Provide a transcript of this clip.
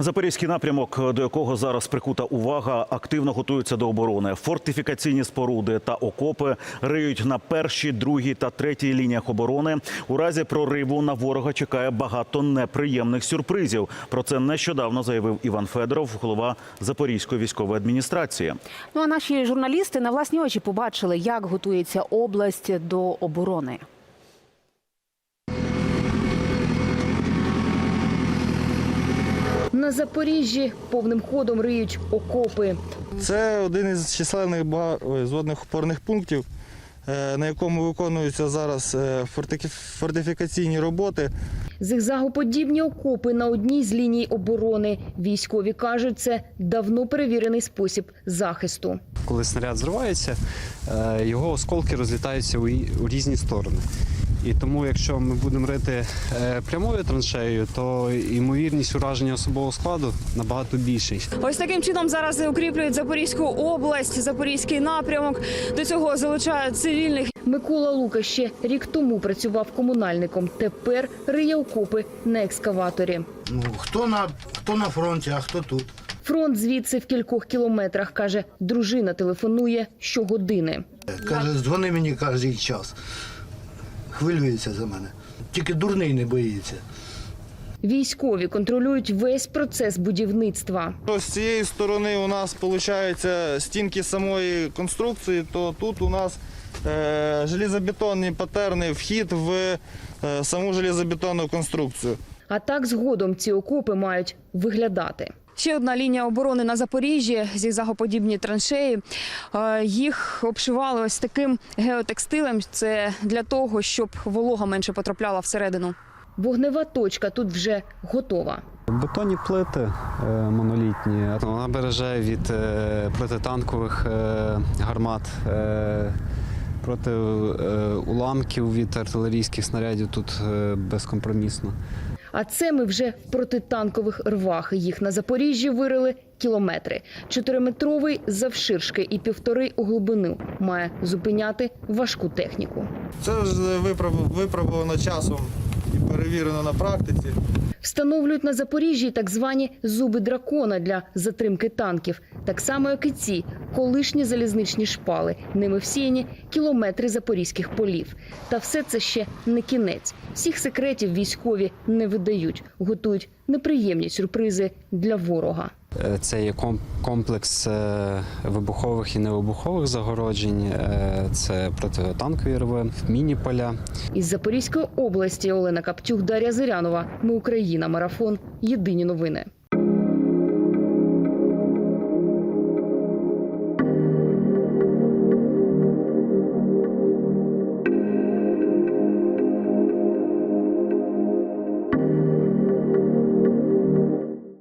Запорізький напрямок, до якого зараз прикута увага, активно готуються до оборони. Фортифікаційні споруди та окопи риють на першій, другій та третій лініях оборони. У разі прориву на ворога чекає багато неприємних сюрпризів. Про це нещодавно заявив Іван Федоров, голова Запорізької військової адміністрації. Ну а наші журналісти на власні очі побачили, як готується область до оборони. На Запоріжжі повним ходом риють окопи. Це один із численних зводних опорних пунктів, е, на якому виконуються зараз е, фортифікаційні роботи. Зигзагоподібні окопи на одній з ліній оборони. Військові кажуть, це давно перевірений спосіб захисту. Коли снаряд зривається, е, його осколки розлітаються у різні сторони. І тому, якщо ми будемо рити е, прямою траншеєю, то ймовірність ураження особового складу набагато більший. Ось таким чином зараз укріплюють Запорізьку область, Запорізький напрямок. До цього залучають цивільних. Микола Лука ще рік тому працював комунальником. Тепер риє окопи на екскаваторі. Ну, хто на, хто на фронті, а хто тут. Фронт звідси в кількох кілометрах каже, дружина телефонує щогодини. Каже, дзвони мені кожен час. Хвилюється за мене. Тільки дурний не боїться. Військові контролюють весь процес будівництва. З цієї сторони у нас виходить стінки самої конструкції, то тут у нас е, железобетонні патерни, вхід в е, саму железобетонну конструкцію. А так згодом ці окопи мають виглядати. Ще одна лінія оборони на Запоріжжі, зігзагоподібні траншеї. Е, Їх обшивали ось таким геотекстилем. Це для того, щоб волога менше потрапляла всередину. Вогнева точка тут вже готова. Бетонні плити е, монолітні. Вона береже від е, протитанкових гармат, проти уламків від артилерійських снарядів тут безкомпромісно. А це ми вже в протитанкових рвах. Їх на Запоріжжі вирили кілометри. Чотириметровий завширшки і півтори у глибину має зупиняти важку техніку. Це ж випробовано часом і перевірено на практиці. Встановлюють на Запоріжжі так звані зуби дракона для затримки танків, так само як і ці колишні залізничні шпали. Ними всіяні кілометри запорізьких полів. Та все це ще не кінець. Всіх секретів військові не видають, готують неприємні сюрпризи для ворога. Е, Це є комплекс е, вибухових і невибухових загороджень, е, це протитанкові рви, міні-поля. Із Запорізької області Олена Каптюх, Дар'я Зирянова. Ми Україна. Марафон. Єдині новини.